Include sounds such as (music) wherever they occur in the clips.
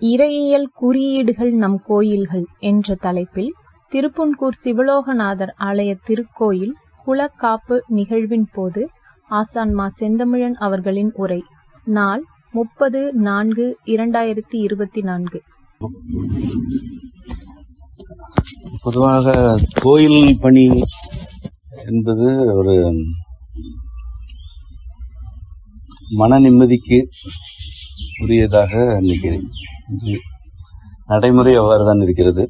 இறையியல் குறியீடுகள் நம் கோயில்கள் என்ற தலைப்பில் திருப்புன்கூர் சிவலோகநாதர் ஆலய திருக்கோயில் குலக்காப்பு நிகழ்வின் போது ஆசான் மா செந்தமிழன் அவர்களின் உரை. நாள் முப்பது நான்கு இரண்டாயிரத்தி இருபத்தி நான்கு. பொதுவாக கோயில் பணி என்பது ஒரு மன நிம்மதிக்கு உரியதாக நினைக்கிறேன். நடைமுறை அவ்வாறு தான் இருக்கிறது.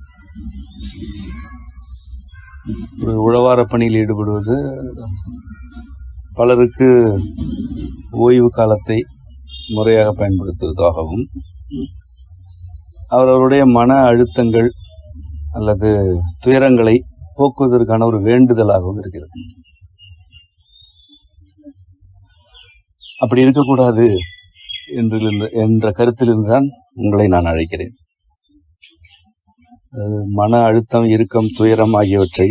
ஒரு உழவார பணியில் ஈடுபடுவது பலருக்கு ஓய்வு காலத்தை முறையாக பயன்படுத்துவதாகவும் அவரவருடைய மன அழுத்தங்கள் அல்லது துயரங்களை போக்குவதற்கான ஒரு வேண்டுதலாகவும் இருக்கிறது. அப்படி இருக்கக்கூடாது. என்று என்ற கருத்திலிருந்து தான் உங்களை நான் அழைக்கிறேன். அது மன அழுத்தம் இறுக்கம் துயரம் ஆகியவற்றை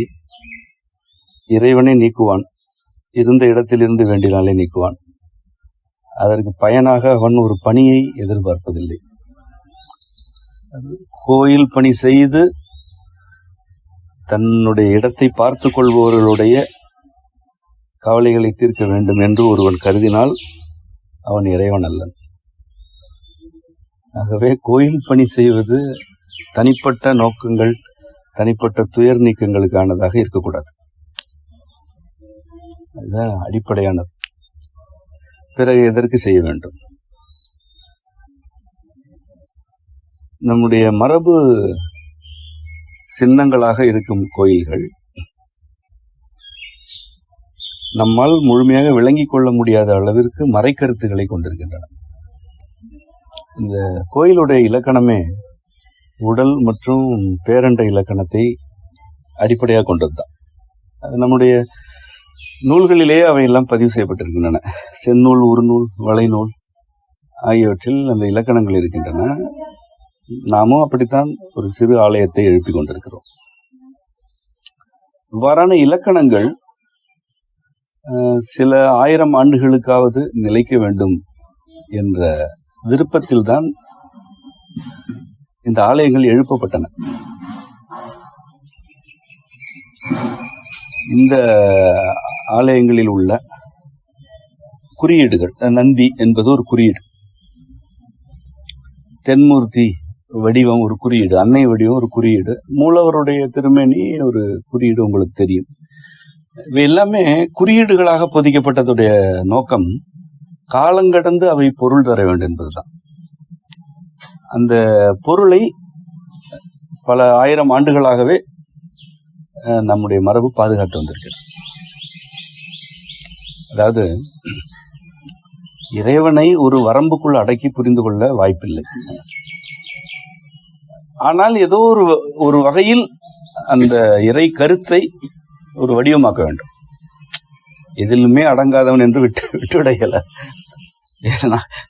இறைவனே நீக்குவான். இருந்த இடத்திலிருந்து வேண்டினாலே நீக்குவான். அதற்கு பயனாக அவன் ஒரு பணியை எதிர்பார்ப்பதில்லை. கோயில் பணி செய்து தன்னுடைய இடத்தை பார்த்து கொள்பவர்களுடைய கவலைகளை தீர்க்க வேண்டும் என்று ஒருவன் கருதினால் அவன் இறைவன் அல்லன். ஆகவே கோயில் பணி செய்வது தனிப்பட்ட நோக்கங்கள் தனிப்பட்ட துயர் நீக்கங்களுக்கானதாக இருக்கக்கூடாது. அதுதான் அடிப்படையானது. பிறகு எதற்கு செய்ய வேண்டும்? நம்முடைய மரபு சின்னங்களாக இருக்கும் கோயில்கள் நம்மால் முழுமையாக விளங்கிக் கொள்ள முடியாத அளவிற்கு மறைக்கருத்துக்களை கொண்டிருக்கின்றன. இந்த கோயிலுடைய இலக்கணமே உடல் மற்றும் பேரண்ட இலக்கணத்தை அடிப்படையாக கொண்டதுதான். அது நம்முடைய நூல்களிலேயே அவையெல்லாம் பதிவு செய்யப்பட்டிருக்கின்றன. செந்நூல் உருநூல் வளைநூல் ஆகியவற்றில் அந்த இலக்கணங்கள் இருக்கின்றன. நாமும் அப்படித்தான் ஒரு சிறு ஆலயத்தை எழுப்பிக் கொண்டிருக்கிறோம். இவ்வாறான இலக்கணங்கள் சில ஆயிரம் ஆண்டுகளுக்காவது நிலைக்க வேண்டும் என்ற விருப்பத்தில்தான் இந்த ஆலயங்கள் எழுப்பப்பட்டன. இந்த ஆலயங்களில் உள்ள குறியீடுகள் நந்தி என்பது ஒரு குறியீடு. தென்மூர்த்தி வடிவம் ஒரு குறியீடு அன்னை வடிவம் ஒரு குறியீடு மூலவருடைய திருமேனி ஒரு குறியீடு உங்களுக்கு தெரியும். இவை எல்லாமே குறியீடுகளாக பொதிக்கப்பட்டதுடைய நோக்கம் காலங்கடந்து அவை பொருள் தர வேண்டும் என்பதுதான். அந்த பொருளை பல ஆயிரம் ஆண்டுகளாகவே நம்முடைய மரபு பாதுகாத்து வந்திருக்கிறது. அதாவது இறைவனை ஒரு வரம்புக்குள் அடக்கி புரிந்து கொள்ள வாய்ப்பில்லை. ஆனால் ஏதோ ஒரு ஒரு வகையில் அந்த இறை கருத்தை ஒரு வடிவமாக்க வேண்டும். எதிலுமே அடங்காதவன் என்று விட்டு விட்டுவிட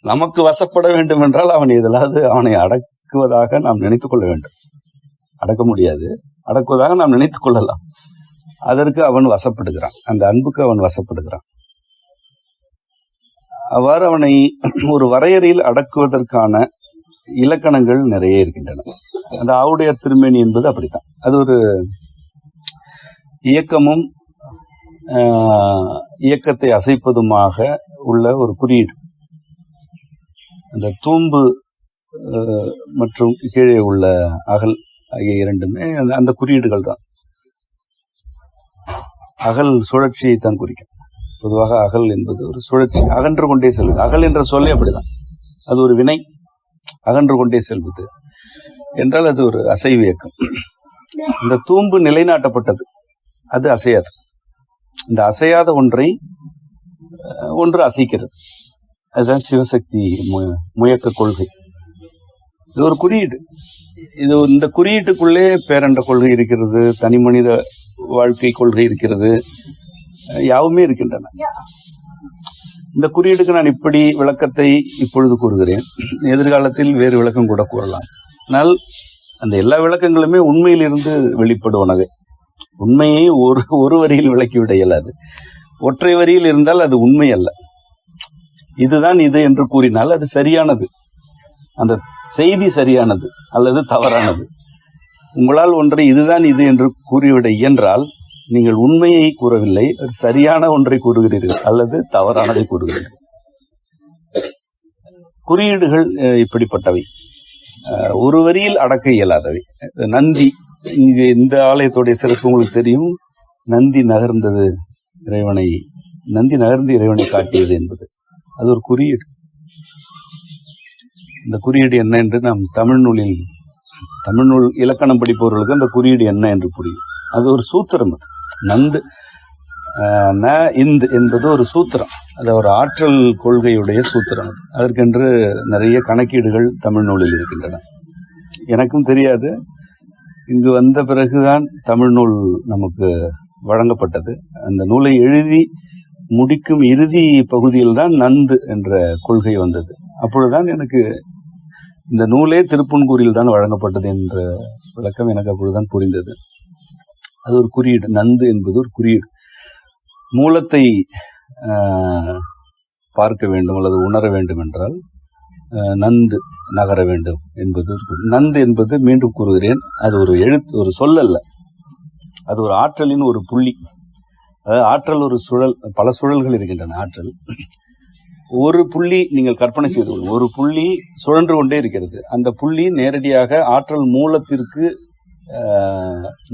நமக்கு வசப்பட வேண்டும் என்றால் அவன் எதிலாவது அவனை அடக்குவதாக நாம் நினைத்துக் கொள்ள வேண்டும். அடக்க முடியாது. அடக்குவதாக நாம் நினைத்துக் கொள்ளலாம். அதற்கு அவன் வசப்படுகிறான். அந்த அன்புக்கு அவன் வசப்படுகிறான். அவ்வாறு அவனை ஒரு வரையறையில் அடக்குவதற்கான இலக்கணங்கள் நிறைய இருக்கின்றன. அந்த ஆவுடைய திருமேனி என்பது அப்படித்தான். அது ஒரு இயக்கமும் இயக்கத்தை அசைப்பதுமாக உள்ள ஒரு குறியீடு. அந்த தூம்பு மற்றும் கீழே உள்ள அகல் ஆகிய இரண்டுமே அந்த குறியீடுகள் தான். அகல் சுழற்சியை தான் குறிக்கும். பொதுவாக அகல் என்பது ஒரு சுழற்சி. அகன்று கொண்டே செல்வது. அகல் என்ற சொல்லே அப்படிதான். அது ஒரு வினை. அகன்று கொண்டே செல்வது என்றால் அது ஒரு அசைவு இயக்கம். இந்த தூம்பு நிலைநாட்டப்பட்டது. அது அசையாது. இந்த அசையாத ஒன்றை ஒன்று அசைக்கிறது. அதுதான் சிவசக்தி முயக்க கொள்கை. இது ஒரு குறியீடு. இது இந்த குறியீட்டுக்குள்ளே பேரண்ட கொள்கை இருக்கிறது தனி மனித வாழ்க்கை கொள்கை இருக்கிறது யாவுமே இருக்கின்றன. இந்த குறியீடுக்கு நான் இப்படி விளக்கத்தை இப்பொழுது கூறுகிறேன். எதிர்காலத்தில் வேறு விளக்கம் கூட கூறலாம். ஆனால் அந்த எல்லா விளக்கங்களுமே உண்மையிலிருந்து வெளிப்படுவனவே உண்மையை ஒரு ஒரு வரியில் விளக்கிவிட இயலாது. ஒற்றை வரியில் இருந்தால் அது உண்மை அல்ல. இதுதான் இது என்று கூறினால் அது சரியானது. அந்த செய்தி சரியானது அல்லது தவறானது. உங்களால் ஒன்றை இதுதான் இது என்று கூறிவிட இயன்றால் நீங்கள் உண்மையை கூறவில்லை சரியான ஒன்றை கூறுகிறீர்கள் அல்லது தவறானதை கூறுகிறீர்கள். குறியீடுகள் அஹ், இப்படிப்பட்டவை. ஒரு வரியில் அடக்க இயலாதவை. நந்தி இங்கு இந்த ஆலயத்துடைய சிறப்பு உங்களுக்கு தெரியும். நந்தி நகர்ந்தது இறைவனை நந்தி நகர்ந்து இறைவனை காட்டியது என்பது. அது ஒரு குறியீடு. இந்த குறியீடு என்ன என்று நாம் தமிழ் நூலில் தமிழ் நூல் இலக்கணம் படிப்பவர்களுக்கு அந்த குறியீடு என்ன என்று புரியும். அது ஒரு சூத்திரம் அது. நந்து ந இந்து என்பது ஒரு சூத்திரம். அது ஒரு ஆற்றல் கொள்கையுடைய சூத்திரம் அது. அதற்கென்று நிறைய கணக்கீடுகள் தமிழ் நூலில் இருக்கின்றன. எனக்கும் தெரியாது. இங்கு வந்த பிறகுதான் தமிழ் நூல் நமக்கு வழங்கப்பட்டது. அந்த நூலை எழுதி முடிக்கும் இறுதி பகுதியில் தான் நந்து என்ற கொள்கை வந்தது. அப்பொழுதுதான் எனக்கு இந்த நூலே திருப்புன்கூரில் தான் வழங்கப்பட்டது என்ற விளக்கம் எனக்கு அப்பொழுதுதான் புரிந்தது. அது ஒரு குறியீடு. நந்து என்பது ஒரு குறியீடு. மூலத்தை பார்க்க வேண்டும் அல்லது உணர வேண்டும் என்றால் நந்து. நகர வேண்டும் என்பது நந்து என்பது மீண்டும் கூறுகிறேன். அது ஒரு எழுத்து ஒரு சொல் அல்ல அது ஒரு ஆற்றலின் ஒரு புள்ளி. அதாவது ஆற்றல் ஒரு சுழல் பல சுழல்கள் இருக்கின்றன ஆற்றல். ஒரு புள்ளி நீங்கள் கற்பனை செய்து கொள்ளும் ஒரு புள்ளி சுழன்று கொண்டே இருக்கிறது. அந்த புள்ளி நேரடியாக ஆற்றல் மூலத்திற்கு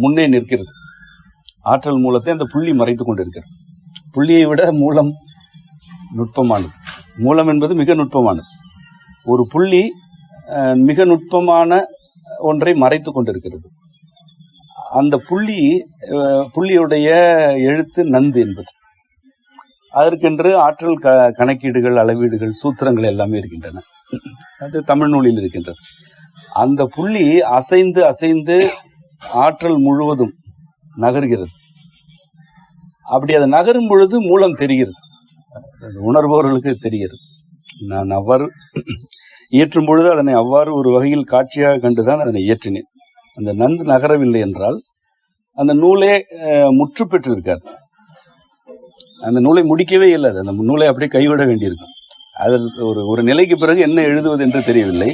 முன்னே நிற்கிறது. ஆற்றல் மூலத்தை அந்த புள்ளி மறைத்து கொண்டிருக்கிறது. புள்ளியை விட மூலம் நுட்பமானது. மூலம் என்பது மிக நுட்பமானது. ஒரு புள்ளி மிக நுட்பமான ஒன்றை மறைத்து கொண்டிருக்கிறது. அந்த புள்ளி புள்ளியுடைய எழுத்து நந்து என்பது. அதற்கென்று ஆற்றல் க கணக்கீடுகள் அளவீடுகள் சூத்திரங்கள் எல்லாமே இருக்கின்றன. அது தமிழ் நூலில் இருக்கின்றது. அந்த புள்ளி அசைந்து அசைந்து ஆற்றல் முழுவதும் நகர்கிறது. அப்படி அது நகரும் பொழுது மூலம் தெரிகிறது. உணர்பவர்களுக்கு தெரிகிறது. நான் அவர் இயற்றும் பொழுது அதனை அவ்வாறு ஒரு வகையில் காட்சியாக கண்டுதான் அதனை இயற்றினேன். அந்த நந்து நகரவில்லை என்றால் அந்த நூலே முற்று பெற்று இருக்காது அந்த நூலை முடிக்கவே இல்லாது அந்த நூலை அப்படியே கைவிட வேண்டியிருக்கும். அதில் ஒரு ஒரு நிலைக்கு பிறகு என்ன எழுதுவது என்று தெரியவில்லை.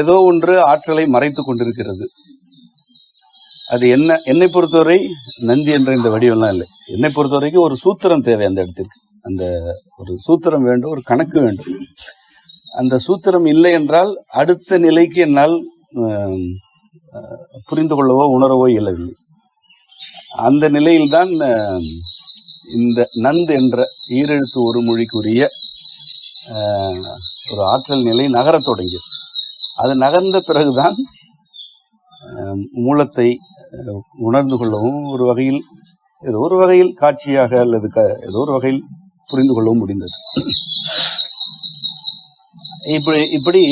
ஏதோ ஒன்று ஆற்றலை மறைத்துக் கொண்டிருக்கிறது. அது என்ன என்னை பொறுத்தவரை நந்தி என்ற இந்த வடிவம்லாம் இல்லை. என்னை பொறுத்தவரைக்கும் ஒரு சூத்திரம் தேவை அந்த இடத்திற்கு. அந்த ஒரு சூத்திரம் வேண்டும் ஒரு கணக்கு வேண்டும். அந்த சூத்திரம் இல்லை என்றால் அடுத்த நிலைக்கு என்னால் அஹ், புரிந்து கொள்ளவோ உணரவோ இயலவில்லை. அந்த நிலையில்தான் இந்த நந்து என்ற ஈரெழுத்து ஒரு மொழிக்குரிய ஒரு ஆற்றல் நிலை நகரத் தொடங்கியது. அது நகர்ந்த பிறகுதான் மூலத்தை உணர்ந்து கொள்ளவும் ஒரு வகையில் ஏதோ ஒரு வகையில் காட்சியாக அல்லது க ஏதோ ஒரு வகையில் புரிந்து கொள்ளவும் முடிந்தது. இப்படி இப்படி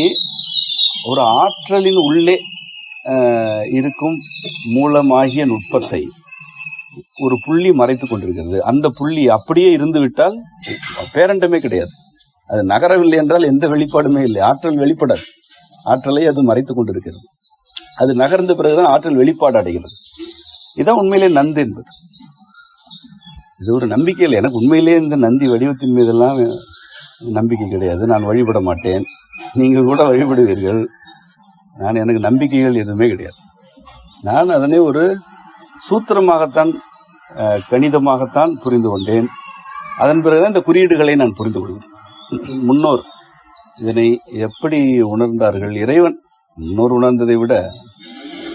ஒரு ஆற்றலின் உள்ளே ஆஹ், இருக்கும் மூலமாகிய நுட்பத்தை ஒரு புள்ளி மறைத்துக் கொண்டிருக்கிறது. அந்த புள்ளி அப்படியே இருந்து விட்டால் பேரண்டமே கிடையாது. அது நகரவில்லை என்றால் எந்த வெளிப்பாடுமே இல்லை. ஆற்றல் வெளிப்படாது. ஆற்றலை அது மறைத்துக் கொண்டிருக்கிறது. அது நகர்ந்த பிறகுதான் ஆற்றல் வெளிப்பாடு அடைகிறது. இதான் உண்மையிலே நந்து என்பது. இது ஒரு நம்பிக்கை இல்லை எனக்கு உண்மையிலேயே இந்த நந்தி வடிவத்தின் மீதெல்லாம் நம்பிக்கை கிடையாது. நான் வழிபட மாட்டேன். நீங்கள் கூட வழிபடுவீர்கள். நான் எனக்கு நம்பிக்கைகள் எதுவுமே கிடையாது. நான் அதனை ஒரு சூத்திரமாகத்தான் கணிதமாகத்தான் புரிந்து கொண்டேன். அதன் பிறகுதான் இந்த குறியீடுகளை நான் புரிந்து கொள்கிறேன். முன்னோர் இதனை எப்படி உணர்ந்தார்கள்? இறைவன் முன்னோர் உணர்ந்ததை விட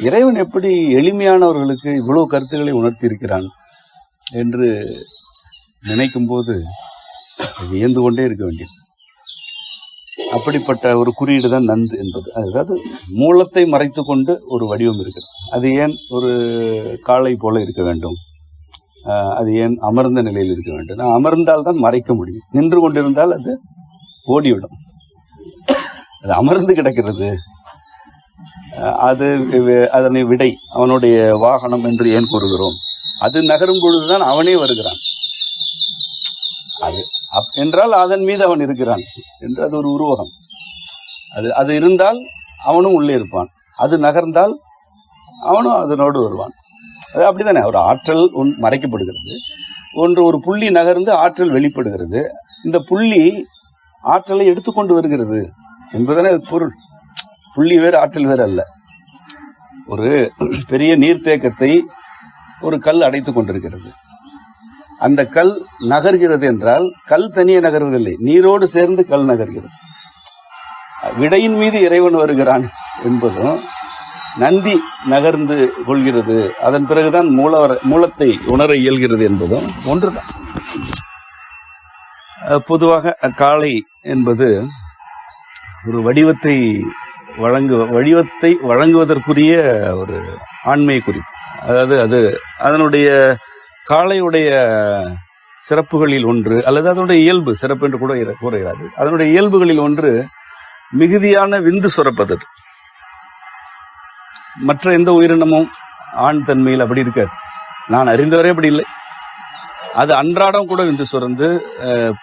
இறைவன் எப்படி எளிமையானவர்களுக்கு இவ்வளவு கருத்துக்களை உணர்த்தியிருக்கிறான் என்று நினைக்கும்போது வியந்து கொண்டே இருக்க வேண்டியது. அப்படிப்பட்ட ஒரு குறியீடு தான் நந்து என்பது. அதாவது மூலத்தை மறைத்து கொண்டு ஒரு வடிவம் இருக்கிறது அது ஏன் ஒரு காளை போல இருக்க வேண்டும்? அது ஏன் அமர்ந்த நிலையில் இருக்க வேண்டும்? நான் அமர்ந்தால் தான் மறைக்க முடியும். நின்று கொண்டிருந்தால் அது ஓடிவிடும். அது அமர்ந்து கிடக்கிறது. அது அதனை விடை அவனுடைய வாகனம் என்று ஏன் கூறுகிறோம்? அது நகரும் பொழுதுதான் அவனே வருகிறான். அப்- என்றால் அதன் மீது அவன் இருக்கிறான் என்று அது ஒரு உருவகம். அது அது இருந்தால் அவனும் உள்ளே இருப்பான். அது நகர்ந்தால் அவனும் அதனோடு வருவான். அது அப்படிதானே? ஒரு ஆற்றல் ஒன் மறைக்கப்படுகிறது. ஒன்று ஒரு புள்ளி நகர்ந்து ஆற்றல் வெளிப்படுகிறது. இந்த புள்ளி ஆற்றலை எடுத்துக்கொண்டு வருகிறது என்பதுதானே அது பொருள். புள்ளி வேறு ஆற்றல் வேறு அல்ல. ஒரு பெரிய நீர்த்தேக்கத்தை ஒரு கல் அடைத்துக் கொண்டிருக்கிறது. அந்த கல் நகர்கிறது என்றால் கல் தனியே நகர்வதில்லை. நீரோடு சேர்ந்து கல் நகர்கிறது. விடையின் மீது இறைவன் வருகிறான் என்பதும் நந்தி நகர்ந்து கொள்கிறது. அதன் பிறகுதான் மூலவர மூலத்தை உணர இயல்கிறது என்பதும் ஒன்றுதான். பொதுவாக காளை என்பது ஒரு வடிவத்தை வழங்கு வடிவத்தை வழங்குவதற்குரிய ஒரு ஆண்மை குறிப்பு அதாவது அது அதனுடைய காளையுடைய சிறப்புகளில் ஒன்று அல்லது அதனுடைய இயல்பு சிறப்பு என்று கூட கூறுகிறார்கள். அதனுடைய இயல்புகளில் ஒன்று மிகுதியான விந்து சுரப்பது. மற்ற எந்த உயிரினமும் ஆண் தன்மையில் அப்படி இருக்காது. நான் அறிந்தவரை அப்படி இல்லை. அது அன்றாடம் கூட விந்து சுரந்து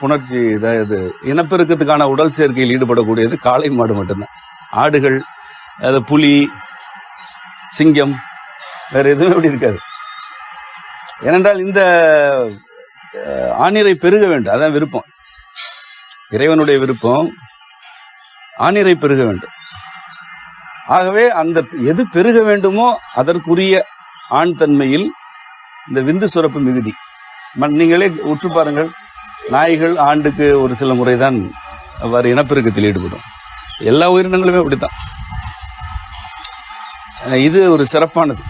புணர்ச்சி இது இனப்பெருக்கத்துக்கான உடல் சேர்க்கையில் ஈடுபடக்கூடியது காளை மாடு மட்டும்தான். ஆடுகள் அது புலி சிங்கம் வேற எதுவும் அப்படி இருக்காது. ஏனென்றால் இந்த ஆணிரை பெருக வேண்டும். அதான் விருப்பம். இறைவனுடைய விருப்பம் ஆணிரை பெருக வேண்டும். ஆகவே அந்த எது பெருக வேண்டுமோ அதற்குரிய ஆண் தன்மையில் இந்த விந்து சுரப்பு மிகுதி. நீங்களே உற்று பாருங்கள். நாய்கள் ஆண்டுக்கு ஒரு சில முறைதான் அவ்வாறு இனப்பெருக்கத்தில் ஈடுபடும். எல்லா உயிரினங்களுமே அப்படித்தான். இது ஒரு சிறப்பானது.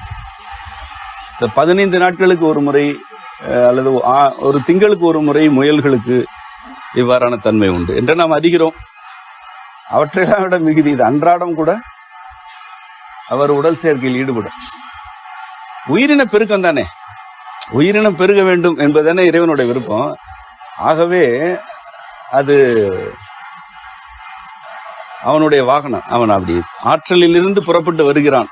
இந்த பதினைந்து நாட்களுக்கு ஒரு முறை அல்லது ஒரு திங்களுக்கு ஒரு முறை முயல்களுக்கு இவ்வாறான தன்மை உண்டு. என்று நாம் அறிகிறோம். அவற்றையெல்லாம் விட மிகுதி இது. அன்றாடம் கூட அவர் உடல் சேர்க்கையில் ஈடுபடும். உயிரின பெருக்கம் தானே? உயிரினம் பெருக வேண்டும் என்பதுதானே இறைவனுடைய விருப்பம். ஆகவே அது அவனுடைய வாகனம். அவன் அப்படி ஆற்றலிலிருந்து புறப்பட்டு வருகிறான்.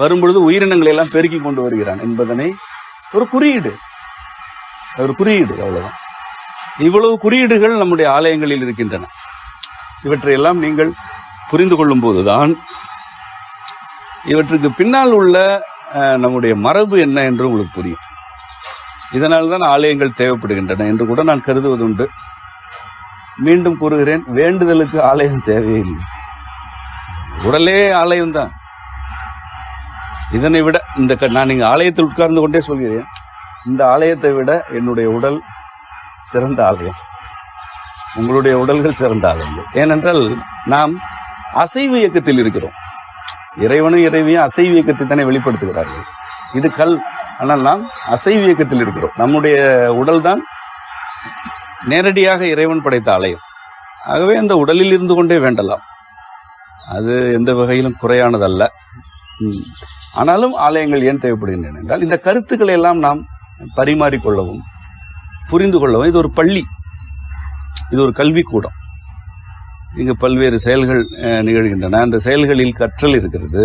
வரும்பொழுது உயிரினங்களை எல்லாம் பெருக்கி கொண்டு வருகிறான் என்பதனை ஒரு குறியீடு. ஒரு குறியீடு அவ்வளவுதான். இவ்வளவு குறியீடுகள் நம்முடைய ஆலயங்களில் இருக்கின்றன. இவற்றையெல்லாம் நீங்கள் புரிந்து கொள்ளும் போதுதான் இவற்றுக்கு பின்னால் உள்ள நம்முடைய மரபு என்ன என்று உங்களுக்கு புரியும். இதனால் தான் ஆலயங்கள் தேவைப்படுகின்றன என்று கூட நான் கருதுவதுண்டு. மீண்டும் கூறுகிறேன் வேண்டுதலுக்கு ஆலயம் தேவையில்லை. உடலே ஆலயம் தான் இதனை விட இந்த க- நான் நீங்கள் ஆலயத்தில் உட்கார்ந்து கொண்டே சொல்கிறேன். இந்த ஆலயத்தை விட என்னுடைய உடல் சிறந்த ஆலயம். உங்களுடைய உடல்கள் சிறந்த ஆலயங்கள் ஏனென்றால் நாம் அசைவு இயக்கத்தில் இருக்கிறோம். இறைவனும் இறைவியும் அசைவு இயக்கத்தை தானே வெளிப்படுத்துகிறார்கள். இது கல். ஆனால் நாம் அசைவு இயக்கத்தில் இருக்கிறோம். நம்முடைய உடல் தான் நேரடியாக இறைவன் படைத்த ஆலயம். ஆகவே அந்த உடலில் இருந்து கொண்டே வேண்டலாம். அது எந்த வகையிலும் குறையானதல்ல. ஆனாலும் ஆலயங்கள் ஏன் தேவைப்படுகின்றன என்றால் இந்த கருத்துக்களை எல்லாம் நாம் பரிமாறிக்கொள்ளவும் புரிந்து கொள்ளவும். இது ஒரு பள்ளி. இது ஒரு கல்விக்கூடம். இங்கு பல்வேறு செயல்கள் நிகழ்கின்றன. அந்த செயல்களில் கற்றல் இருக்கிறது.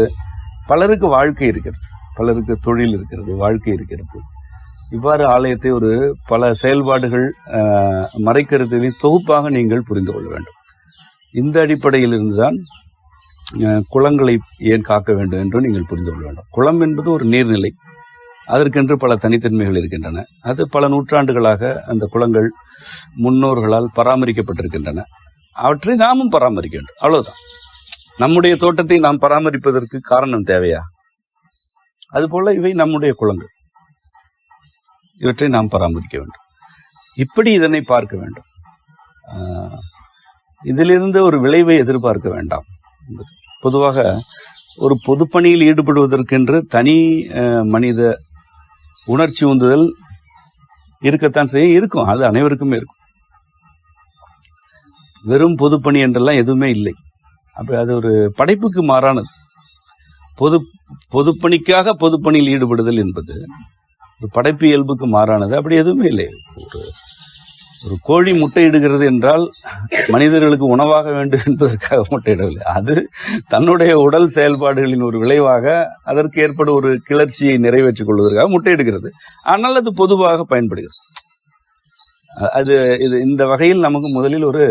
பலருக்கு வாழ்க்கை இருக்கிறது. பலருக்கு தொழில் இருக்கிறது வாழ்க்கை இருக்கிறது. இவ்வாறு ஆலயத்தை ஒரு பல செயல்பாடுகள் அஹ், மறைக்கருத்துகளின் தொகுப்பாக நீங்கள் புரிந்து கொள்ள வேண்டும். இந்த அடிப்படையில் இருந்துதான் குளங்களை ஏன் காக்க வேண்டும் என்று நீங்கள் புரிந்து கொள்ள வேண்டும். குளம் என்பது ஒரு நீர்நிலை. அதற்கென்று பல தனித்தன்மைகள் இருக்கின்றன. அது பல நூற்றாண்டுகளாக அந்த குளங்கள் முன்னோர்களால் பராமரிக்கப்பட்டிருக்கின்றன. அவற்றை நாமும் பராமரிக்க வேண்டும். அவ்வளவுதான். நம்முடைய தோட்டத்தை நாம் பராமரிப்பதற்கு காரணம் தேவையா? அதுபோல இவை நம்முடைய குளங்கள். இவற்றை நாம் பராமரிக்க வேண்டும். இப்படி இதனை பார்க்க வேண்டும். இதிலிருந்து ஒரு விளைவை எதிர்பார்க்க வேண்டாம். என்பது. பொதுவாக ஒரு பொதுப்பணியில் ஈடுபடுவதற்கென்று தனி மனித உணர்ச்சி உந்துதல் இருக்கத்தான் செய்ய இருக்கும். அது அனைவருக்குமே இருக்கும். வெறும் பொதுப்பணி என்றெல்லாம் எதுவுமே இல்லை. அப்படி அது ஒரு படைப்புக்கு மாறானது. பொது பொதுப்பணிக்காக பொதுப்பணியில் ஈடுபடுதல் என்பது ஒரு படைப்பு இயல்புக்கு மாறானது. அப்படி எதுவுமே இல்லை. ஒரு ஒரு கோழி முட்டையிடுகிறது என்றால் மனிதர்களுக்கு உணவாக வேண்டும் என்பதற்காக முட்டையிடவில்லை. அது தன்னுடைய உடல் செயல்பாடுகளின் ஒரு விளைவாக அதற்கு ஏற்படும் ஒரு கிளர்ச்சியை நிறைவேற்றிக் கொள்வதற்காக முட்டையிடுகிறது. ஆனால் அது பொதுவாக பயன்படுகிறது. அது இது இந்த வகையில் நமக்கு முதலில் ஒரு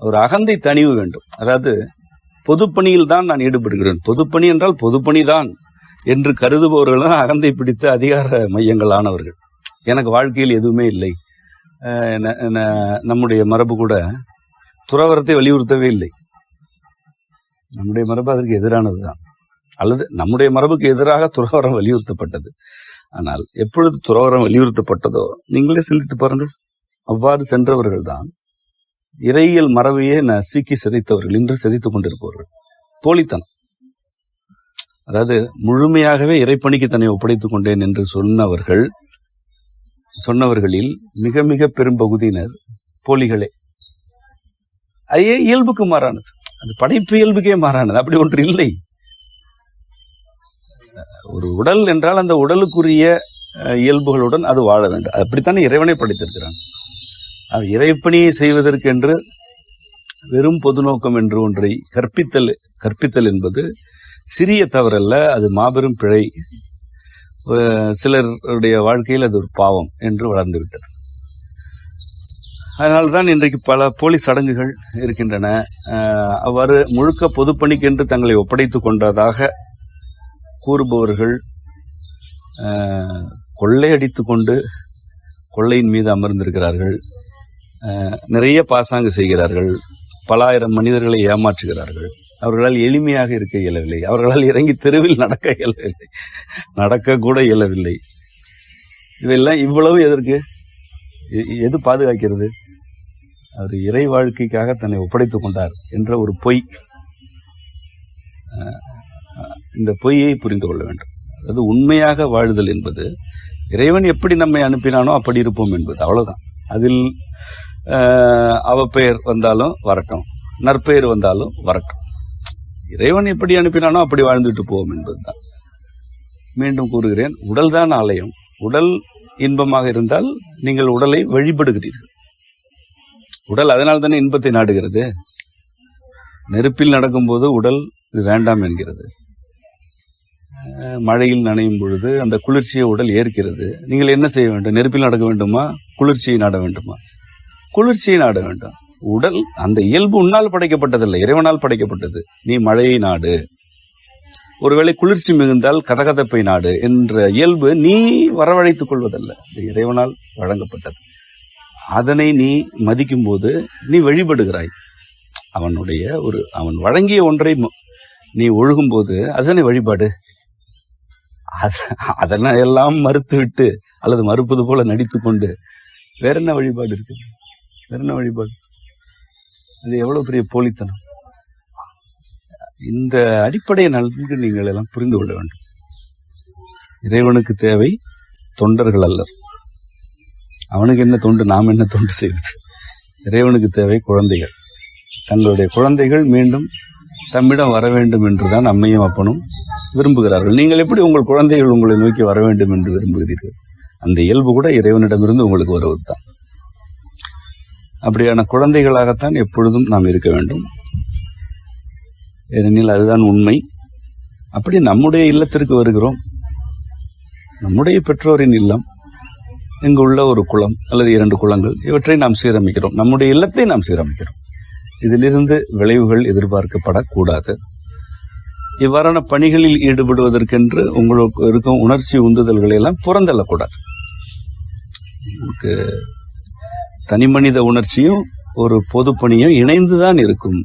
ஒரு அகந்தை தணிவு வேண்டும். அதாவது பொதுப்பணியில் தான் நான் ஈடுபடுகிறேன். பொதுப்பணி என்றால் பொதுப்பணி தான் என்று கருதுபவர்கள் தான் அகந்தை பிடித்த அதிகார மையங்கள் ஆனவர்கள். எனக்கு வாழ்க்கையில் எதுவுமே இல்லை. நம்முடைய மரபு கூட துறவரத்தை வலியுறுத்தவே இல்லை. நம்முடைய மரபு அதற்கு எதிரானதுதான். அல்லது நம்முடைய மரபுக்கு எதிராக துறவரம் வலியுறுத்தப்பட்டது. ஆனால் எப்பொழுது துறவரம் வலியுறுத்தப்பட்டதோ நீங்களே சிந்தித்து பாருங்கள். அவ்வாறு சென்றவர்கள் தான் இறையியல் மரபையே சீக்கி சிதைத்தவர்கள் இன்று சிதைத்துக் கொண்டிருப்பவர்கள். போலித்தனம். அதாவது முழுமையாகவே இறைப்பணிக்கு தன்னை ஒப்படைத்துக் கொண்டேன் என்று சொன்னவர்கள் சொன்னவர்களில் மிக மிக பெரும்பகுதியினர் போலிகளே. அது இயல்புக்கு மாறானது? அது படைப்பு இயல்புக்கே மாறானது. அப்படி ஒன்று இல்லை. ஒரு உடல் என்றால் அந்த உடலுக்குரிய அஹ், இயல்புகளுடன் அது வாழ வேண்டும். அப்படித்தானே இறைவனை படைத்திருக்கிறான். அது இறைப்பணியை செய்வதற்கென்று வெறும் பொது நோக்கம் என்று ஒன்றை கற்பித்தல் கற்பித்தல் என்பது சிறிய தவறல்ல. அது மாபெரும் பிழை. சிலருடைய வாழ்க்கையில் அது ஒரு பாவம் என்று வளர்ந்து விட்டது அதனால்தான் இன்றைக்கு பல போலி சடங்குகள் இருக்கின்றன. அவ்வாறு முழுக்க பொதுப்பணிக்கென்று தங்களை ஒப்படைத்துக் கொண்டதாக கூறுபவர்கள் கொள்ளையடித்து கொண்டு கொள்ளையின் மீது அமர்ந்திருக்கிறார்கள். நிறைய பாசாங்கு செய்கிறார்கள். பல ஆயிரம் மனிதர்களை ஏமாற்றுகிறார்கள். அவர்களால் எளிமையாக இருக்க இயலவில்லை. அவர்களால் இறங்கி தெருவில் நடக்க இயலவில்லை. நடக்க கூட இயலவில்லை. இதெல்லாம் இவ்வளவு எதற்கு? எ- எது பாதுகாக்கிறது? அவர் இறை வாழ்க்கைக்காக தன்னை ஒப்படைத்துக் கொண்டார் என்ற ஒரு பொய். இந்த பொய்யை புரிந்து கொள்ள வேண்டும். அதாவது உண்மையாக வாழுதல் என்பது இறைவன் எப்படி நம்மை அனுப்பினானோ அப்படி இருப்போம் என்பது. அவ்வளவுதான். அதில் அவப்பெயர் வந்தாலும் வரட்டும். நற்பெயர் வந்தாலும் வரட்டும். இறைவன் எப்படி அனுப்பினானோ அப்படி வாழ்ந்துட்டு போவோம் என்பதுதான். மீண்டும் கூறுகிறேன் உடல்தான் ஆலயம். உடல் இன்பமாக இருந்தால் நீங்கள் உடலை வழிபடுகிறீர்கள். உடல் அதனால் தானே இன்பத்தை நாடுகிறது? நெருப்பில் நடக்கும்போது உடல் இது வேண்டாம் என்கிறது. மழையில் நனையும் பொழுது அந்த குளிர்ச்சியை உடல் ஏற்கிறது. நீங்கள் என்ன செய்ய வேண்டும்? நெருப்பில் நடக்க வேண்டுமா? குளிர்ச்சியை நாட வேண்டுமா? குளிர்ச்சியை நாட வேண்டும். உடல் அந்த இயல்பு உன்னால் படைக்கப்பட்டதில்லை இறைவனால் படைக்கப்பட்டது. நீ மழையை நாடு. ஒருவேளை குளிர்ச்சி மிகுந்தால் கதகதப்பை நாடு என்ற இயல்பு நீ வரவழைத்துக் கொள்வதல்ல. இறைவனால் வழங்கப்பட்டது. அதனை நீ மதிக்கும் போது நீ வழிபடுகிறாய். அவனுடைய ஒரு அவன் வழங்கிய ஒன்றை நீ நீ ஒழுகும்போது அதுதானே வழிபாடு? அது- அதெல்லாம் எல்லாம் மறுத்துவிட்டு அல்லது மறுப்பது போல நடித்து கொண்டு வேற என்ன வழிபாடு இருக்கு? வேற என்ன வழிபாடு? அது எவ்வளவு பெரிய போலித்தனம்? இந்த அடிப்படையை நன்கு நீங்கள் எல்லாம் புரிந்து கொள்ள வேண்டும். இறைவனுக்கு தேவை தொண்டர்கள் அல்லர். அவனுக்கு என்ன தொண்டு நாம் என்ன தொண்டு செய்வது? இறைவனுக்கு தேவை குழந்தைகள். தங்களுடைய குழந்தைகள் மீண்டும் தம்மிடம் வர வேண்டும் என்றுதான் அம்மையும் அப்பனும் விரும்புகிறார்கள். நீங்கள் எப்படி உங்கள் குழந்தைகள் உங்களை நோக்கி வர வேண்டும் என்று விரும்புகிறீர்கள்? அந்த இயல்பு கூட இறைவனிடமிருந்து உங்களுக்கு வருவது தான் அப்படியான குழந்தைகளாகத்தான் எப்பொழுதும் நாம் இருக்க வேண்டும். ஏனெனில் அதுதான் உண்மை. அப்படி நம்முடைய இல்லத்திற்கு வருகிறோம். நம்முடைய பெற்றோரின் இல்லம் இங்கு உள்ள ஒரு குளம் அல்லது இரண்டு குளங்கள் இவற்றை நாம் சீரமைக்கிறோம். நம்முடைய இல்லத்தை நாம் சீரமைக்கிறோம். இதிலிருந்து விளைவுகள் எதிர்பார்க்கப்படக்கூடாது. இவ்வாறான பணிகளில் ஈடுபடுவதற்கென்று உங்களுக்கு இருக்கும் உணர்ச்சி உந்துதல்களை எல்லாம் புறந்தள்ளக்கூடாது. உங்களுக்கு தனிமனித உணர்ச்சியும் ஒரு பொதுப்பணியும் இணைந்து இணைந்துதான் இருக்கும்.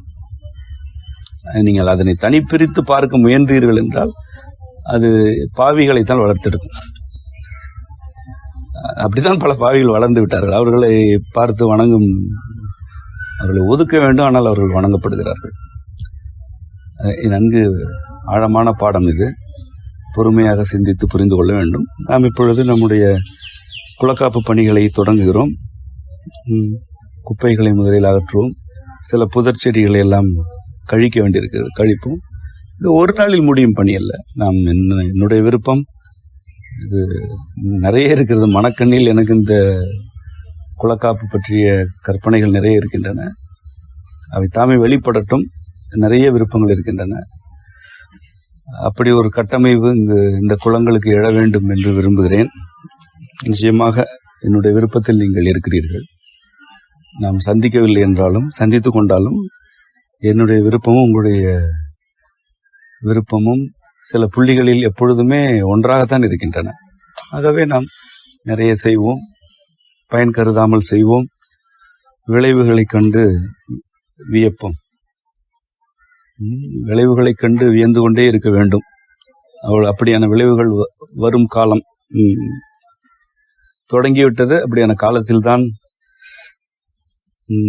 நீங்கள் அதனை தனிப்பிரித்து பார்க்க முயன்றீர்கள் என்றால் அது பாவிகளைத்தான் வளர்த்தெடுக்கும். அப்படித்தான் பல பாவிகள் வளர்ந்து விட்டார்கள். அவர்களை பார்த்து வணங்கும் அவர்களை ஒதுக்க வேண்டும் ஆனால் அவர்கள் வணங்கப்படுகிறார்கள். இது நன்கு ஆழமான பாடம் இது. பொறுமையாக சிந்தித்து புரிந்து கொள்ள வேண்டும். நாம் இப்பொழுது நம்முடைய குளக்காப்பு பணிகளை தொடங்குகிறோம். குப்பைகளை முதலில் அகற்றுவோம். சில புதர் செடிகளை எல்லாம் கழிக்க வேண்டியிருக்கிறது. கழிப்போம். இது ஒரு நாளில் முடியும் பணி அல்ல. நாம் என்ன என்னுடைய விருப்பம் இது நிறைய இருக்கிறது. மனக்கண்ணில் எனக்கு இந்த குளக்காப்பு பற்றிய கற்பனைகள் நிறைய இருக்கின்றன. அவை தாமே வெளிப்படட்டும். நிறைய விருப்பங்கள் இருக்கின்றன. அப்படி ஒரு கட்டமைப்பு இங்கு இந்த குளங்களுக்கு எழ வேண்டும் என்று விரும்புகிறேன். நிச்சயமாக என்னுடைய விருப்பத்தில் நீங்கள் இருக்கிறீர்கள். நாம் சந்திக்கவில்லை என்றாலும் சந்தித்து கொண்டாலும் என்னுடைய விருப்பமும் உங்களுடைய விருப்பமும் சில புள்ளிகளில் எப்பொழுதுமே ஒன்றாகத்தான் இருக்கின்றன. ஆகவே நாம் நிறைய செய்வோம் பயன் கருதாமல் செய்வோம் விளைவுகளைக் கண்டு வியப்போம். விளைவுகளை விளைவுகளைக் கண்டு வியந்து கொண்டே இருக்க வேண்டும். அவள் அப்படியான விளைவுகள் வ- வரும் காலம். தொடங்கிவிட்டது. அப்படியான காலத்தில் தான்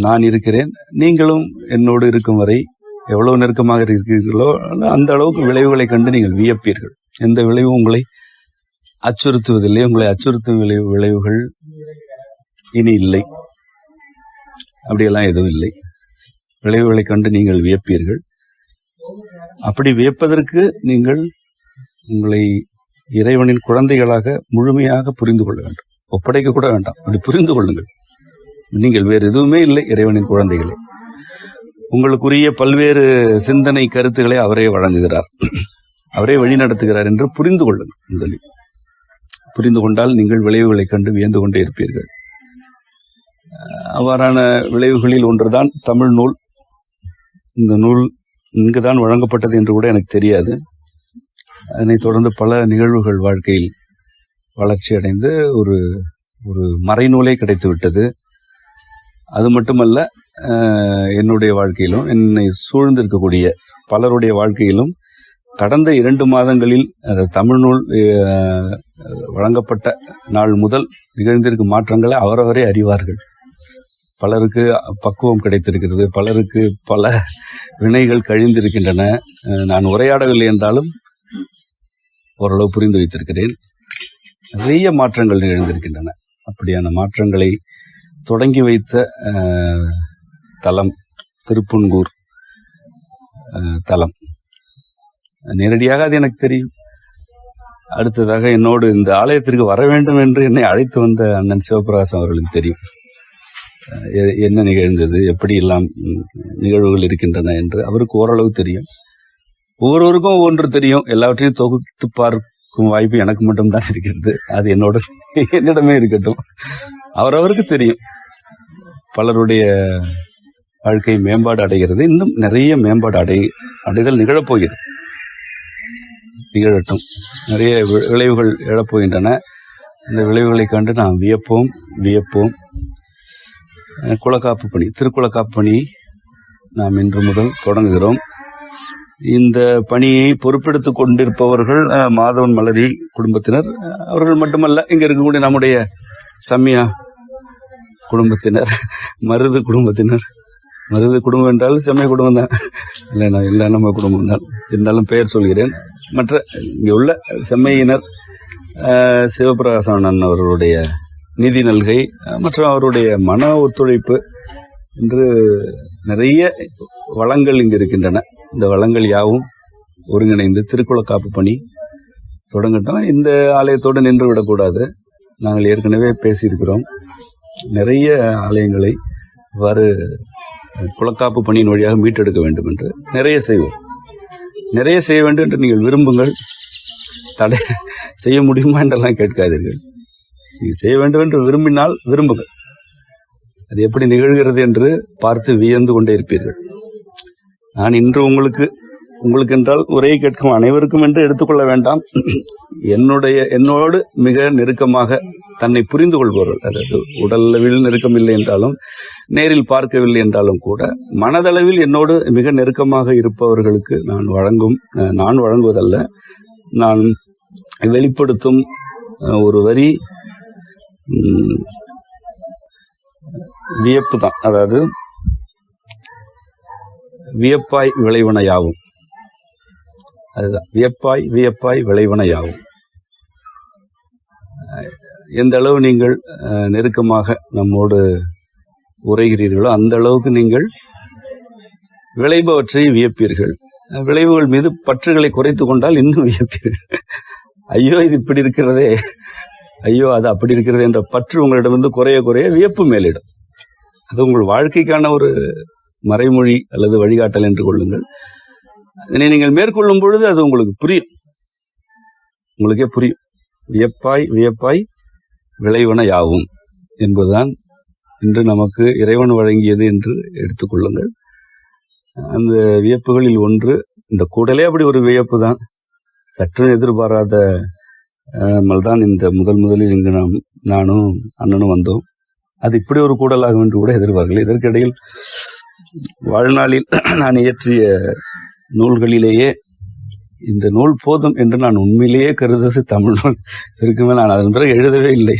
நான் இருக்கிறேன். நீங்களும் என்னோடு இருக்கும் வரை எவ்வளவு நெருக்கமாக இருக்கிறீர்களோ அந்த அளவுக்கு விளைவுகளை கண்டு நீங்கள் வியப்பீர்கள். எந்த விளைவும் உங்களை அச்சுறுத்துவதில்லை. உங்களை அச்சுறுத்தும் விளைவு விளைவுகள் இனி இல்லை. அப்படியெல்லாம் எதுவும் இல்லை. விளைவுகளை கண்டு நீங்கள் வியப்பீர்கள். அப்படி வியப்பதற்கு நீங்கள் உங்களை இறைவனின் குழந்தைகளாக முழுமையாக புரிந்து கொள்ள வேண்டும். ஒப்படைக்க கூட வேண்டாம். அப்படி புரிந்து கொள்ளுங்கள். நீங்கள் வேறு எதுவுமே இல்லை இறைவனின் குழந்தைகளே. உங்களுக்குரிய பல்வேறு சிந்தனை கருத்துக்களை அவரே வழங்குகிறார். அவரே வழிநடத்துகிறார் என்று புரிந்து கொள்ளுங்கள் முதலில் புரிந்து கொண்டால் நீங்கள் விளைவுகளை கண்டு வியந்து கொண்டே இருப்பீர்கள். அவ்வாறான விளைவுகளில் ஒன்றுதான் தமிழ் நூல். இந்த நூல் இங்குதான் வழங்கப்பட்டது என்று கூட எனக்கு தெரியாது. அதனைத் தொடர்ந்து பல நிகழ்வுகள் வாழ்க்கையில் வளர்ச்சி அடைந்து ஒரு ஒரு மறைநூலே கிடைத்து விட்டது அது மட்டுமல்ல என்னுடைய வாழ்க்கையிலும் என்னை சூழ்ந்திருக்கக்கூடிய பலருடைய வாழ்க்கையிலும் கடந்த இரண்டு மாதங்களில் அந்த தமிழ்நூல் வழங்கப்பட்ட நாள் முதல் நிகழ்ந்திருக்கும் மாற்றங்களை அவரவரே அறிவார்கள். பலருக்கு பக்குவம் கிடைத்திருக்கிறது பலருக்கு பல வினைகள் கழிந்திருக்கின்றன. நான் உரையாடவில்லை என்றாலும் ஓரளவு புரிந்து வைத்திருக்கிறேன். நிறைய மாற்றங்கள் நிகழ்ந்திருக்கின்றன அப்படியான மாற்றங்களை தொடங்கி வைத்த தலம் திருப்புன்கூர் தலம். நேரடியாக அது எனக்கு தெரியும். அடுத்ததாக என்னோடு இந்த ஆலயத்திற்கு வர வேண்டும் என்று என்னை அழைத்து வந்த அண்ணன் சிவபிரகாசம் அவர்களுக்கு தெரியும். எ- என்ன நிகழ்ந்தது எப்படி எல்லாம் நிகழ்வுகள் இருக்கின்றன என்று அவருக்கு ஓரளவு தெரியும். ஒவ்வொருவருக்கும் ஒவ்வொன்று தெரியும். எல்லாவற்றையும் தொகுத்து பார்க்க வாய்ப்பு எனக்கு மட்டும்தான் இருக்கிறது. அது என்னோட என்னிடமே இருக்கட்டும். அவரவருக்கு தெரியும். பலருடைய வாழ்க்கை மேம்பாடு அடைகிறது. இன்னும் நிறைய மேம்பாடு அடை அடைதல் நிகழப்போகிறது. நிகழட்டும். நிறைய விளைவுகள் எழப்போகின்றன. இந்த விளைவுகளை கண்டு நாம் வியப்போம் வியப்போம். குலக்காப்பு பணி திருக்குலக்காப்பு பணி நாம் இன்று முதல் தொடங்குகிறோம். இந்த பணியை பொறுப்பெடுத்துக் கொண்டிருப்பவர்கள் மாதவன் மலரி குடும்பத்தினர். அவர்கள் மட்டுமல்ல இங்க இருக்கக்கூடிய நம்முடைய சம்யா குடும்பத்தினர் மருது குடும்பத்தினர். மருது குடும்பம் என்றால் செம்மை குடும்பம் தான். இல்லை நான் இல்லை நம்ம குடும்பம் தான். இருந்தாலும் பெயர் சொல்கிறேன். மற்ற இங்கே உள்ள செம்மையினர் அஹ், சிவபிரகாசன் அவர்களுடைய நிதி நல்கை மற்றும் அவருடைய மன ஒத்துழைப்பு என்று நிறைய வளங்கள் இங்கு இருக்கின்றன. இந்த வளங்கள் யாவும் ஒருங்கிணைந்து திருக்குளக்காப்பு பணி தொடங்கட்டும். இந்த ஆலயத்தோடு நின்று விடக்கூடாது. நாங்கள் ஏற்கனவே பேசியிருக்கிறோம். நிறைய ஆலயங்களை இவ்வாறு குளக்காப்பு பணியின் வழியாக மீட்டெடுக்க வேண்டும் என்று நிறைய செய்வோம். நிறைய செய்ய வேண்டும் என்று நீங்கள் விரும்புங்கள். தடை செய்ய முடியுமா என்றெல்லாம் கேட்காதீர்கள். நீங்கள் செய்ய வேண்டும் என்று விரும்பினால் விரும்புங்கள். அது எப்படி நிகழ்கிறது என்று பார்த்து வியந்து கொண்டே இருப்பீர்கள். நான் இன்று உங்களுக்கு உங்களுக்கு என்றால் உரையை கேட்கும் அனைவருக்கும் என்று எடுத்துக்கொள்ள வேண்டாம். என்னுடைய என்னோடு மிக நெருக்கமாக தன்னை புரிந்து கொள்பவர்கள் அதாவது உடலளவில் நெருக்கம் இல்லை என்றாலும் நேரில் பார்க்கவில்லை என்றாலும் கூட மனதளவில் என்னோடு மிக நெருக்கமாக இருப்பவர்களுக்கு நான் வழங்கும் நான் வழங்குவதல்ல நான் வெளிப்படுத்தும் ஒரு வரி வியப்பு தான் அதாவது வியப்பாய் விளைவினையாகும் அதுதான். வியப்பாய் வியப்பாய் விளைவினையாகும் எந்த அளவு நீங்கள் நெருக்கமாக நம்மோடு உரைகிறீர்களோ அந்த அளவுக்கு நீங்கள் விளைபவற்றை வியப்பீர்கள். விளைவுகள் மீது பற்றுகளை குறைத்து கொண்டால் இன்னும் வியப்பீர்கள். ஐயோ இது இப்படி இருக்கிறதே. ஐயோ அது அப்படி இருக்கிறது என்ற பற்று உங்களிடமிருந்து குறைய குறைய வியப்பு மேலிடும். அது உங்கள் வாழ்க்கைக்கான ஒரு மறைமொழி அல்லது வழிகாட்டல் என்று கொள்ளுங்கள். இதனை நீங்கள் மேற்கொள்ளும் பொழுது அது உங்களுக்கு புரியும். உங்களுக்கே புரியும். வியப்பாய் வியப்பாய் விளைவன யாவும் என்பதுதான் இன்று நமக்கு இறைவன் வழங்கியது என்று எடுத்துக்கொள்ளுங்கள் அந்த வியப்புகளில் ஒன்று இந்த கூடலே அப்படி ஒரு வியப்பு தான். சற்றும் எதிர்பாராத அஹ், தான் இந்த முதல் முதலில் இங்கு நாம் நானும் அண்ணனும் வந்தோம். அது இப்படி ஒரு கூடலாகும் என்று கூட எதிர்பார்க்கல இதற்கிடையில் வாழ்நாளில் நான் இயற்றிய நூல்களிலேயே இந்த நூல் போதும் என்று நான் உண்மையிலேயே கருதுவது தமிழ் நூல் இருக்குமே. நான் அதன் பிறகு எழுதவே இல்லை.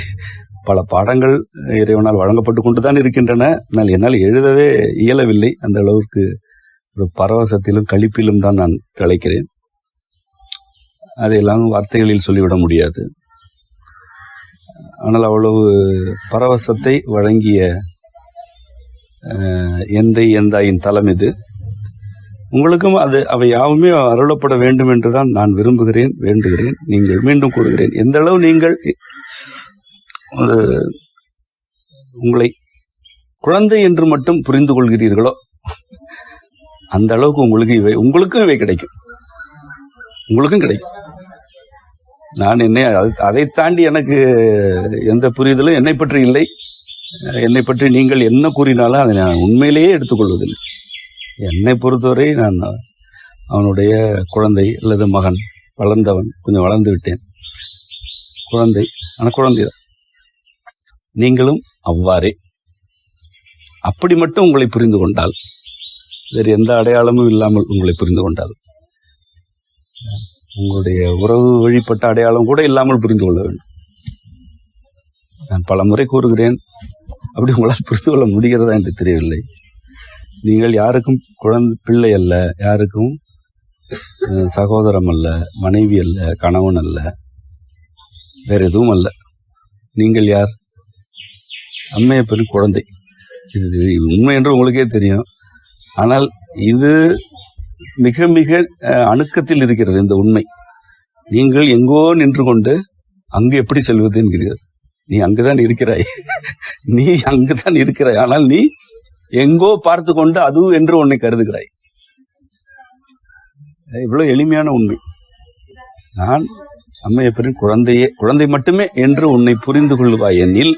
பல பாடங்கள் இறைவனால் வழங்கப்பட்டு கொண்டு தான் இருக்கின்றன. ஆனால் என்னால் எழுதவே இயலவில்லை. அந்த அளவிற்கு ஒரு பரவசத்திலும் கழிப்பிலும் தான் நான் திளைக்கிறேன். அதையெல்லாம் வார்த்தைகளில் சொல்லிவிட முடியாது. ஆனால் அவ்வளவு பரவசத்தை வழங்கிய எந்தை எந்தாயின் தலம் இது. உங்களுக்கும் அது அவை யாவுமே அருளப்பட வேண்டும் என்றுதான் நான் விரும்புகிறேன் வேண்டுகிறேன் நீங்கள் மீண்டும் கூறுகிறேன். எந்த அளவு நீங்கள் ஒரு உங்களை குழந்தை என்று மட்டும் புரிந்து கொள்கிறீர்களோ அந்த அளவுக்கு உங்களுக்கு இவை உங்களுக்கும் இவை கிடைக்கும். உங்களுக்கும் கிடைக்கும். நான் என்னை அதை தாண்டி எனக்கு எந்த புரிதலும் என்னை பற்றி இல்லை. என்னை பற்றி நீங்கள் என்ன கூறினாலும் அதை நான் உண்மையிலேயே எடுத்துக்கொள்வதில்லை. என்னை பொறுத்தவரை நான் அவனுடைய குழந்தை அல்லது மகன் வளர்ந்தவன் கொஞ்சம் வளர்ந்து விட்டேன். குழந்தை ஆனால் குழந்தை தான். நீங்களும் அவ்வாறே. அப்படி மட்டும் உங்களை புரிந்து கொண்டால் வேறு எந்த அடையாளமும் இல்லாமல் உங்களை புரிந்து கொண்டால் உங்களுடைய உறவு வழிபட்ட அடையாளம் கூட இல்லாமல் புரிந்து கொள்ள வேண்டும். நான் பல முறை கூறுகிறேன். அப்படி உங்களால் புரிந்து கொள்ள முடிகிறதா என்று தெரியவில்லை. நீங்கள் யாருக்கும் குழந்தை பிள்ளை அல்ல யாருக்கும் சகோதரம் அல்ல மனைவி அல்ல கணவன் அல்ல வேற எதுவும் அல்ல. நீங்கள் யார்? அம்மையப்பெரும் குழந்தை. இது உண்மை என்று உங்களுக்கே தெரியும். ஆனால் இது மிக மிக அஹ், அணுக்கத்தில் இருக்கிறது இந்த உண்மை. நீங்கள் எங்கோ நின்று கொண்டு அங்கு எப்படி செல்வது என்கிறீர்கள். நீ அங்குதான் இருக்கிறாய். (laughs) நீ அங்குதான் இருக்கிறாய். ஆனால் நீ எங்கோ பார்த்து கொண்டு அது என்று உன்னை கருதுகிறாய். இவ்வளவு எளிமையான உண்மை. நான் அம்மையப்பரின் குழந்தையே குழந்தை மட்டுமே என்று உன்னை புரிந்து கொள்வாய் எனில்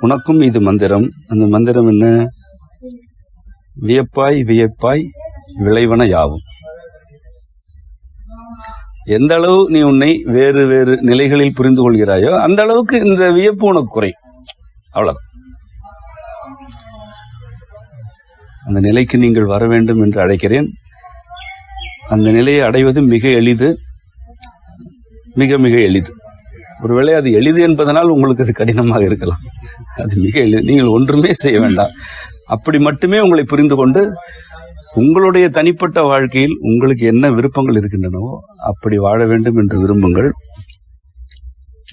உனக்கும் இது மந்திரம். அந்த மந்திரம் என்ன? வியப்பாய் வியப்பாய் விளைவன யாவும். எந்த அளவு நீ உன்னை வேறு வேறு நிலைகளில் புரிந்து கொள்கிறாயோ அந்த அளவுக்கு இந்த வியப்பு உனக்கு குறை. அவ்வளவு. அந்த நிலைக்கு நீங்கள் வர வேண்டும் என்று அழைக்கிறேன். அந்த நிலையை அடைவது மிக எளிது. மிக மிக எளிது. ஒருவேளை அது எளிது என்பதனால் உங்களுக்கு அது கடினமாக இருக்கலாம். அது மிக எளிது. நீங்கள் ஒன்றுமே செய்ய வேண்டாம். அப்படி மட்டுமே உங்களை புரிந்து கொண்டு உங்களுடைய தனிப்பட்ட வாழ்க்கையில் உங்களுக்கு என்ன விருப்பங்கள் இருக்கின்றனவோ அப்படி வாழ வேண்டும் என்று விரும்புங்கள்.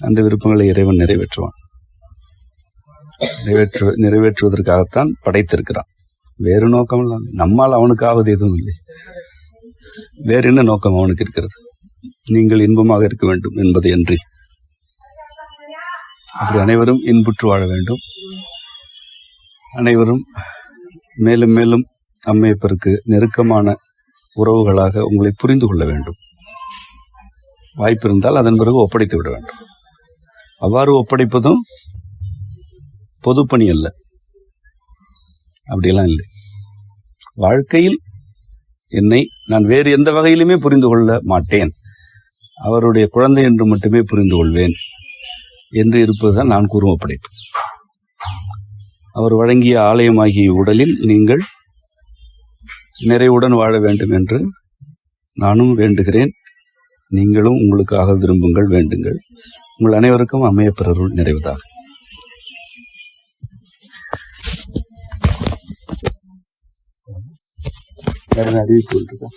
அந்த விருப்பங்களை இறைவன் நிறைவேற்றுவான். நிறைவேற்று நிறைவேற்றுவதற்காகத்தான் படைத்திருக்கிறான். வேறு நோக்கம் இல்லை நம்மால் அவனுக்காவது எதுவும் இல்லை. வேறு என்ன நோக்கம் அவனுக்கு இருக்கிறது? நீங்கள் இன்பமாக இருக்க வேண்டும் என்பதை அன்றி. அப்படி அனைவரும் இன்புற்று வாழ வேண்டும். அனைவரும் மேலும் மேலும் அம்மையப்பருக்கு நெருக்கமான உறவுகளாக உங்களை புரிந்து கொள்ள வேண்டும். வாய்ப்பு இருந்தால் அதன் பிறகு ஒப்படைத்து விட வேண்டும். அவ்வாறு ஒப்படைப்பதும் பொதுப்பணி அல்ல. அப்படியெல்லாம் இல்லை. வாழ்க்கையில் என்னை நான் வேறு எந்த வகையிலுமே புரிந்து கொள்ள மாட்டேன். அவருடைய குழந்தை என்று மட்டுமே புரிந்து கொள்வேன் என்று இருப்பதுதான் நான் கூறும் ஒப்படைப்பு. அவர் வழங்கிய ஆலயமாகிய உடலில் நீங்கள் நிறைவுடன் வாழ வேண்டும் என்று நானும் வேண்டுகிறேன். நீங்களும் உங்களுக்காக விரும்புங்கள் வேண்டுங்கள். உங்கள் அனைவருக்கும் அமைய பிறருள் நிறைவதாக. அறிவிப்பு இருக்கா?